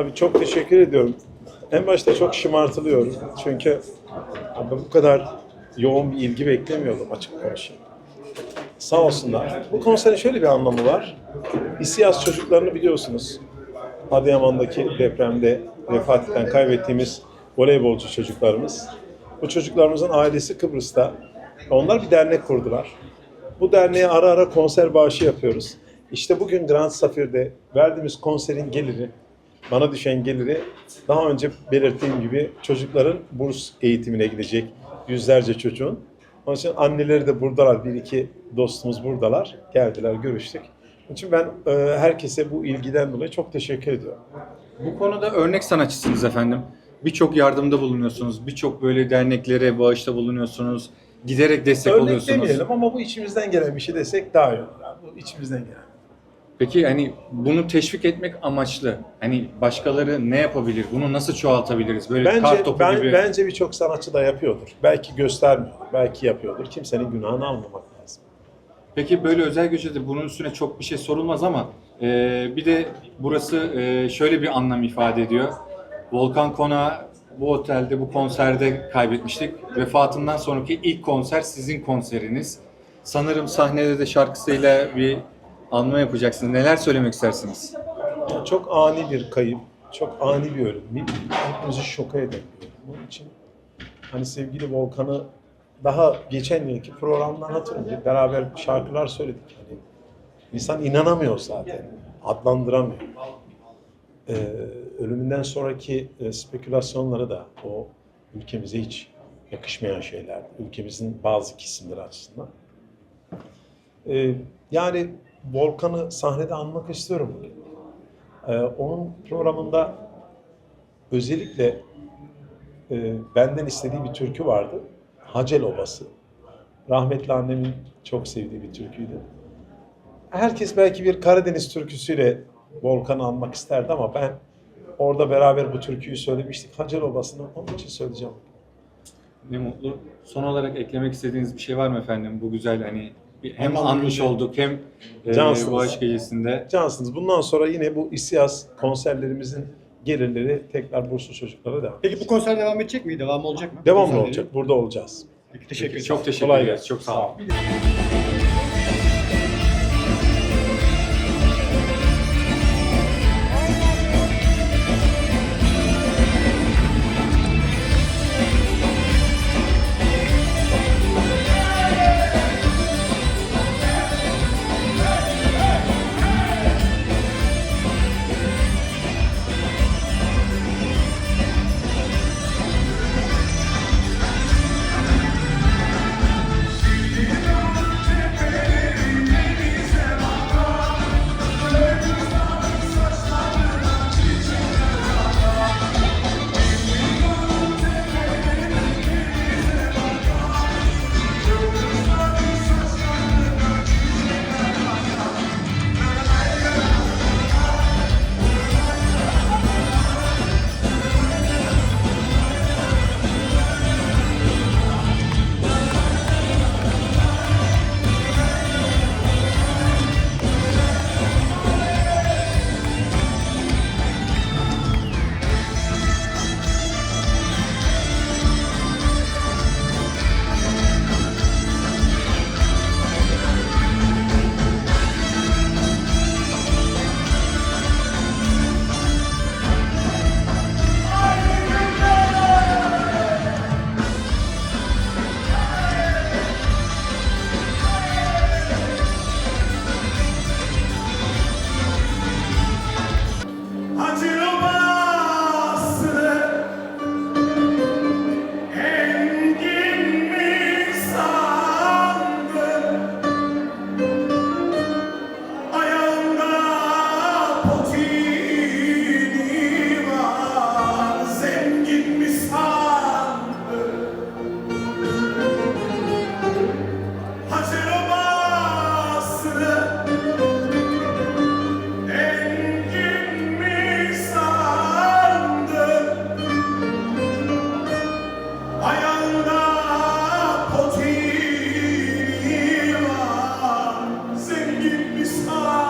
Tabii çok teşekkür ediyorum. En başta çok şımartılıyorum. Çünkü abi bu kadar yoğun bir ilgi beklemiyordum açık konuşayım. Sağ olsunlar. Bu konserin şöyle bir anlamı var. İSİAS çocuklarını biliyorsunuz. Adıyaman'daki depremde vefat eden, kaybettiğimiz voleybolcu çocuklarımız. Bu çocuklarımızın ailesi Kıbrıs'ta. Onlar bir dernek kurdular. Bu derneğe ara ara konser bağışı yapıyoruz. İşte bugün Grand Safir'de verdiğimiz konserin geliri, bana düşen geliri daha önce belirttiğim gibi çocukların burs eğitimine gidecek yüzlerce çocuğun. Onun için anneleri de buradalar. Bir iki dostumuz buradalar. Geldiler, görüştük. Onun için ben e, herkese bu ilgiden dolayı çok teşekkür ediyorum. Bu konuda örnek sanatçısınız efendim. Birçok yardımda bulunuyorsunuz. Birçok böyle derneklere bağışta bulunuyorsunuz. Giderek destek Örnek oluyorsunuz. demeyelim ama bu içimizden gelen bir şey desek daha iyi olur. Bu içimizden gelen. Peki hani bunu teşvik etmek amaçlı. Hani başkaları ne yapabilir? Bunu nasıl çoğaltabiliriz? Böyle kar Bence topu ben, gibi. bence birçok sanatçı da yapıyordur. Belki göstermiyor, belki yapıyordur. Kimsenin günahını almamak lazım. Peki böyle özel gecede bunun üstüne çok bir şey sorulmaz ama e, bir de burası e, şöyle bir anlam ifade ediyor. Volkan Konağı bu otelde, bu konserde kaybetmiştik. Vefatından sonraki ilk konser sizin konseriniz. Sanırım sahnede de şarkısıyla bir anma yapacaksınız. Neler söylemek istersiniz? Yani çok ani bir kayıp, çok ani bir ölüm. Hepimizi şoka eden bir ölüm. Bunun için hani sevgili Volkan'ı daha geçen yılki programdan hatırlıyorum. Beraber şarkılar söyledik. Hani insan inanamıyor zaten. Adlandıramıyor. Ee, ölümünden sonraki e, spekülasyonları da o ülkemize hiç yakışmayan şeyler. Ülkemizin bazı kesimleri açısından. Ee, yani Volkan'ı sahnede anmak istiyorum. Ee, onun programında özellikle e, benden istediği bir türkü vardı. Hacel Obası. Rahmetli annemin çok sevdiği bir türküydü. Herkes belki bir Karadeniz türküsüyle Volkan'ı anmak isterdi ama ben orada beraber bu türküyü söylemiştik. Hacel Obası'nı onun için söyleyeceğim. Ne mutlu. Son olarak eklemek istediğiniz bir şey var mı efendim? Bu güzel hani hem anmış olduk hem e, Cansınız. bu aşk gecesinde. Cansınız. Bundan sonra yine bu İSİAS konserlerimizin gelirleri tekrar burslu çocuklara devam. Peki bu konser devam edecek mi? Devam olacak mı? Devamlı Konserleri? olacak. Burada olacağız. Peki teşekkür ederim. Çok teşekkür Kolay ederiz. gelsin. Çok sağ olun. Oh.